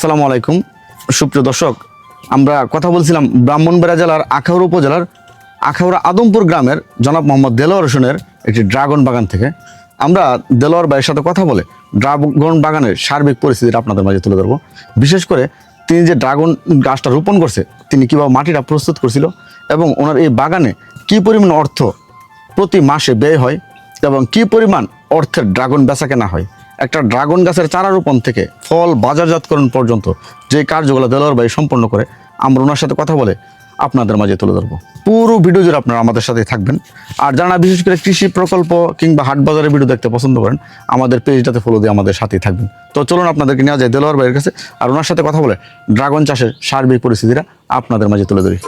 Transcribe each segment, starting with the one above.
আসসালামু আলাইকুম। সুপ্রিয় দর্শক, আমরা কথা বলছিলাম ব্রাহ্মণবাড়িয়া জেলার আখাউড়া উপজেলার আখাউড়া আদমপুর গ্রামের জনাব মোহাম্মদ দেলোয়ার হোসেনের একটি ড্রাগন বাগান থেকে। আমরা দেলোয়ার ভাইয়ের সাথে কথা বলে ড্রাগন বাগানের সার্বিক পরিস্থিতিটা আপনাদের মাঝে তুলে ধরবো। বিশেষ করে তিনি যে ড্রাগন গাছটা রোপণ করছে, তিনি কীভাবে মাটিটা প্রস্তুত করছিল এবং ওনার এই বাগানে কী পরিমাণ অর্থ প্রতি মাসে ব্যয় হয় এবং কি পরিমাণ অর্থের ড্রাগন বেচা কেনা হয়। একটা ড্রাগন গাছের চারা রোপণ থেকে ফল বাজারজাতকরণ পর্যন্ত যে কার্যগুলো দেলোয়ার ভাই সম্পন্ন করে, আমরা ওনার সাথে কথা বলে আপনাদের মাঝে তুলে ধরবো। পুরো ভিডিও জুড়ে আপনারা আমাদের সাথে থাকবেন। আর যারা বিশেষ করে কৃষি প্রকল্প কিংবা হাট বাজারের ভিডিও দেখতে পছন্দ করেন, আমাদের পেজটাতে ফলো দিয়ে আমাদের সাথেই থাকবেন। তো চলুন আপনাদেরকে নেওয়া যায় দেলোয়ার ভাইয়ের কাছে, আর ওনার সাথে কথা বলে ড্রাগন চাষের সার্বিক পরিস্থিতিটা আপনাদের মাঝে তুলে ধরি।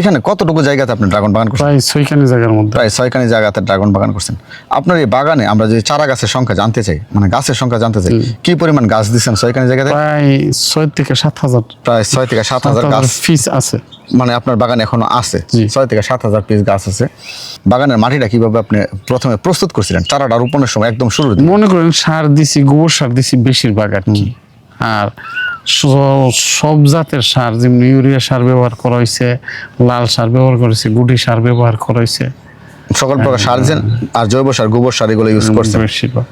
এখানে কতটুকু জায়গাতে আপনি ড্রাগন বাগান করছেন? প্রায় ছয়খানি জায়গার মধ্যে। প্রায় ছয়খানি জায়গাতে ড্রাগন বাগান করছেন। আপনার এই বাগানে আমরা যে চারা গাছের সংখ্যা জানতে চাই মানে গাছের সংখ্যা জানতে চাই কি পরিমাণ গাছ দিচ্ছেন ছয়খানি জায়গাতে? প্রায় ছয় থেকে সাত হাজার। প্রায় ছয় থেকে সাত হাজার গাছ। ফিস আছে। মানে আপনার বাগানে এখনও আছে। ছয় থেকে সাত হাজার পিস গাছ আছে। বাগানের মাটিটা কীভাবে আপনি প্রথমে প্রস্তুত করছিলেন? চারাটা রোপণের সময় একদম শুরু মনে করেন সার দিছি গোবর সার দিছি বেশিরভাগ আর কি। আর সব জাতের সার যেমনি ইউরিয়া সার ব্যবহার করা হয়েছে লাল সার ব্যবহার করেছে গুটি সার ব্যবহার করা হয়েছে সকল প্রকার সার আর জৈব সার গোবর সার এগুলো ইউজ করছে বেশিরভাগ।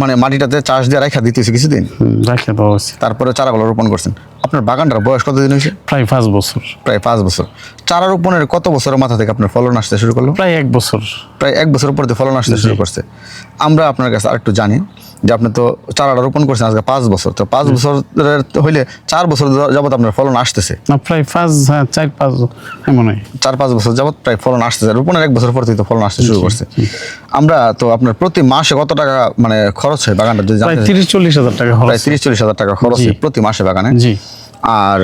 মানে মাটিটাতে চাষ দিয়ে রেখা দিতেছে কিছুদিন। রেখে দেওয়া হয়েছে। তারপরে চারাগুলো রোপণ করছেন। আপনার বাগানটার বয়স কতদিন হয়েছে? প্রায় পাঁচ বছর। প্রায় পাঁচ বছর। চারা রোপণের কত বছরের মাথা থেকে আপনার ফলন আসতে শুরু করল? প্রায় এক বছর। প্রায় এক বছর পর ফলন আসতে শুরু করছে। আমরা আপনার কাছে আরেকটু জানি যে আপনি তো চারাটা রোপণ করছেন আজকে পাঁচ বছর। তো পাঁচ বছরের হইলে চার বছর যাবত আপনার ফলন আসতেছে? না প্রায় পাঁচ হ্যাঁ, চার পাঁচ এমন হয়। চার পাঁচ বছর যাবত প্রায় ফলন আসতেছে। রোপণের এক বছর পর থেকে তো ফলন আসতে শুরু করছে। আমরা তো আপনার প্রতি মাসে কত টাকা মানে খরচ হয় বাগানটা যদি প্রায়? তিরিশ চল্লিশ হাজার টাকা খরচ প্রায় তিরিশ চল্লিশ হাজার টাকা খরচ প্রতি মাসে বাগানে। জি। আর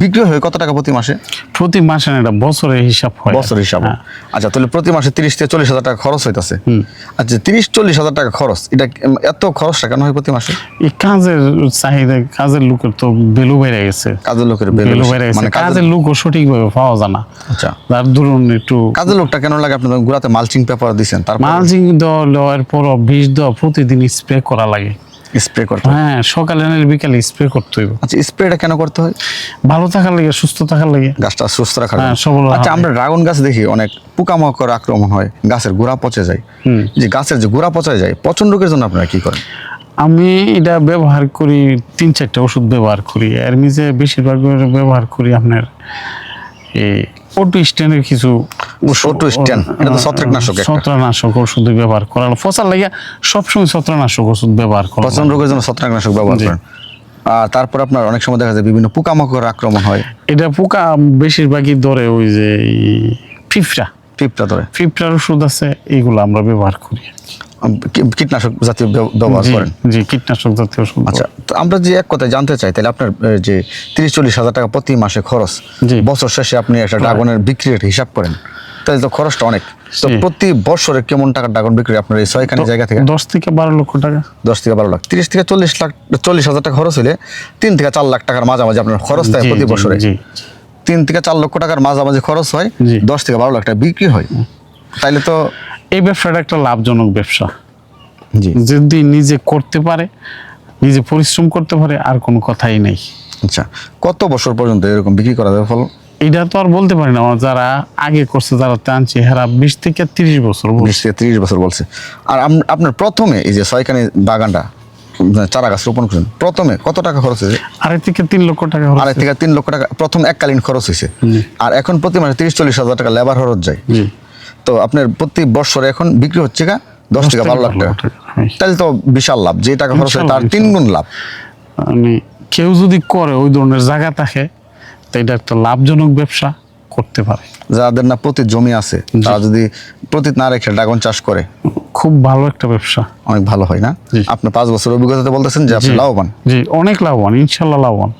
বিক্রি হয় কত টাকা প্রতি মাসে? প্রতি মাসে না এটা বছরের হিসাব হয়। বছর হিসাবে। হ্যাঁ। আচ্ছা তাহলে প্রতি মাসে তিরিশ থেকে চল্লিশ হাজার টাকা খরচ হইতাছে। আচ্ছা তিরিশ চল্লিশ হাজার টাকা খরচ এটা এত খরচটা কেন হয় প্রতি মাসে? এই কাজের চাহিদা কাজের লোকের তো বেলু বেড়ে গেছে। কাজের লোকের বেলু বেড়ে গেছে। মানে কাজের কাজের লোকও সঠিকভাবে পাওয়া যায় না। আচ্ছা। যার ধরুন একটু কাজের লোকটা কেন লাগে? আপনি গুড়াতে মালচিং পেপার দিচ্ছেন তারপর মালচিং দেওয়া দেওয়ার পর বিষ দেওয়া প্রতিদিন স্প্রে করা লাগে। স্প্রে করতে হয়। সকালে না বিকালে স্প্রে করতে হইব। আচ্ছা স্প্রেটা কেন করতে হয়? ভালো থাকার লাগে সুস্থ থাকার লাগে। গাছটা সুস্থ রাখার হ্যাঁ। সবল আচ্ছা আমরা ড্রাগন গাছ দেখি অনেক পোকামাকড় আক্রমণ হয় গাছের গোড়া পচে যায়। যে গাছের যে গোড়া পচে যায় পচন রোগের জন্য আপনারা কি করেন? আমি এটা ব্যবহার করি তিন চারটা ওষুধ ব্যবহার করি। এর মিজে বেশিরভাগ ব্যবহার করি আপনার এই অটো স্ট্যান্ডের কিছু Auto stand, এটা তো ছত্রাকনাশক ছত্রাকনাশক ওষুধ ব্যবহার করা ফসল লাগিয়া সবসময় ছত্রাকনাশক ওষুধ ব্যবহার করা পচন রোগের জন্য ছত্রাকনাশক ব্যবহার। করেন। আর তারপর আপনার অনেক সময় দেখা যায় বিভিন্ন পোকামাকড় আক্রমণ হয়। এটা পোকা বেশিরভাগই ধরে ওই যে পিঁপড়া ধরে। ফিফরার ওষুধ আছে এইগুলো আমরা ব্যবহার করি কীটনাশক জাতীয় ব্যবহার করেন? জি কীটনাশক জাতীয় আচ্ছা তো আমরা যে এক কথায় জানতে চাই তাহলে আপনার যে তিরিশ চল্লিশ হাজার টাকা প্রতি মাসে খরচ। বছর শেষে আপনি একটা ড্রাগনের বিক্রির হিসাব করেন তাহলে তো খরচটা অনেক। তো প্রতি বছরে কেমন টাকা ড্রাগন বিক্রি আপনার এই ছয়খানি জায়গা থেকে? দশ থেকে বারো লক্ষ টাকা। দশ থেকে বারো লাখ। তিরিশ থেকে চল্লিশ লাখ চল্লিশ হাজার টাকা খরচ হলে তিন থেকে চার লাখ টাকার মাঝামাঝি আপনার খরচ থাকে প্রতি বছরে। তিন থেকে চার লক্ষ টাকার মাঝামাঝি খরচ হয় দশ থেকে বারো লাখ টাকা বিক্রি হয়। তাইলে তো এই ব্যবসাটা একটা লাভজনক ব্যবসা। জি। যদি নিজে করতে পারে নিজে পরিশ্রম করতে পারে আর কোনো কথাই নেই। আচ্ছা কত বছর পর্যন্ত এরকম বিক্রি করা যাবে ফল? এটা তো আর বলতে পারি না যারা আগে করছে যারা টানছে হেরা বিশ থেকে তিরিশ বছর বিশ থেকে তিরিশ বছর বলছে। আর আপনার প্রথমে এই যে ছয়খানি বাগানটা উম, চারা গাছ রোপণ করেন প্রথমে কত টাকা খরচ হয়েছে? আড়াই থেকে তিন লক্ষ টাকা আড়াই থেকে তিন লক্ষ টাকা প্রথম এককালীন খরচ হয়েছে। আর এখন প্রতি মাসে তিরিশ চল্লিশ হাজার টাকা লেবার খরচ যায়। তো আপনার প্রতি বছরে এখন বিক্রি হচ্ছে কা দশ থেকে বারো লাখ টাকা। হ্যাঁ। তাহলে তো বিশাল লাভ। যে টাকা খরচ হয় তার তিন গুণ লাভ। মানে কেউ যদি করে ওই ধরনের জায়গা থাকে তো এটা একটা লাভজনক ব্যবসা করতে পারে। যাদের না প্রতি জমি আছে তারা যদি প্রতি না রেখে ড্রাগন চাষ করে খুব ভালো একটা ব্যবসা। অনেক ভালো হয় না। আপনি পাঁচ বছর অভিজ্ঞতাতে বলতেছেন যে আপনি লাভবান। জি অনেক লাভবান ইনশাল্লাহ লাভবান।